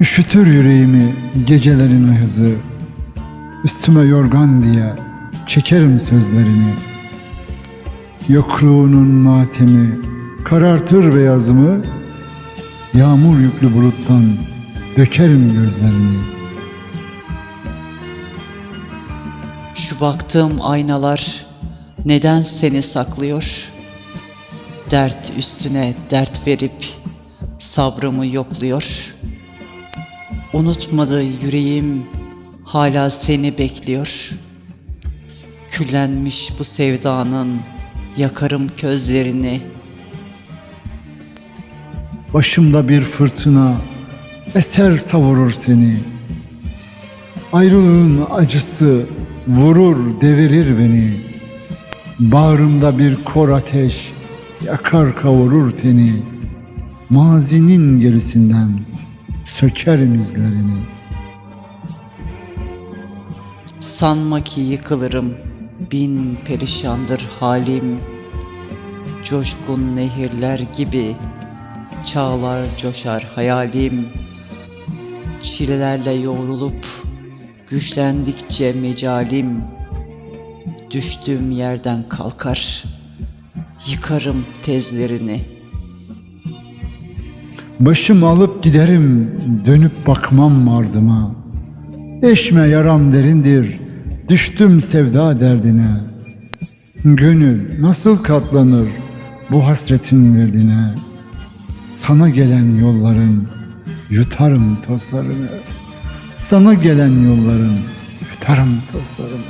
Üşütür yüreğimi gecelerin ayazı Üstüme yorgan diye çekerim sözlerini Yokluğunun matemi karartır beyazımı Yağmur yüklü buluttan dökerim gözlerini Şu baktığım aynalar neden seni saklıyor? Dert üstüne dert verip sabrımı yokluyor. Unutmadı yüreğim hala seni bekliyor. Küllenmiş bu sevdanın yakarım közlerini. Başımda bir fırtına eser savurur seni Ayrılığın acısı vurur devirir beni Bağrımda bir kor ateş yakar kavurur teni Mazinin gerisinden sökerim izlerini Sanma ki yıkılırım, bin perişandır halim. Coşkun nehirler gibi çağlar coşar hayalim. Çilelerle yoğrulup güçlendikçe mecalim. Düştüğüm yerden kalkar, yıkarım tezlerini. Başımı alıp giderim dönüp bakmam ardıma. Deşme yaram derindir düştüm sevda derdine. Gönül nasıl katlanır bu hasretin verdine Sana gelen yolların yutarım tozlarını. Sana gelen yolların yutarım tozlarını.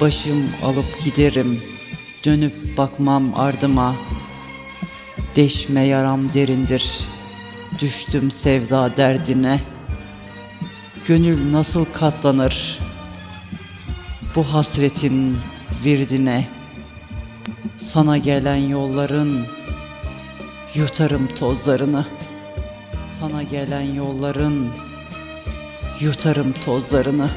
Başım alıp giderim, dönüp bakmam ardıma. Deşme yaram derindir, düştüm sevda derdine. Gönül nasıl katlanır bu hasretin virdine. Sana gelen yolların yutarım tozlarını. Sana gelen yolların yutarım tozlarını.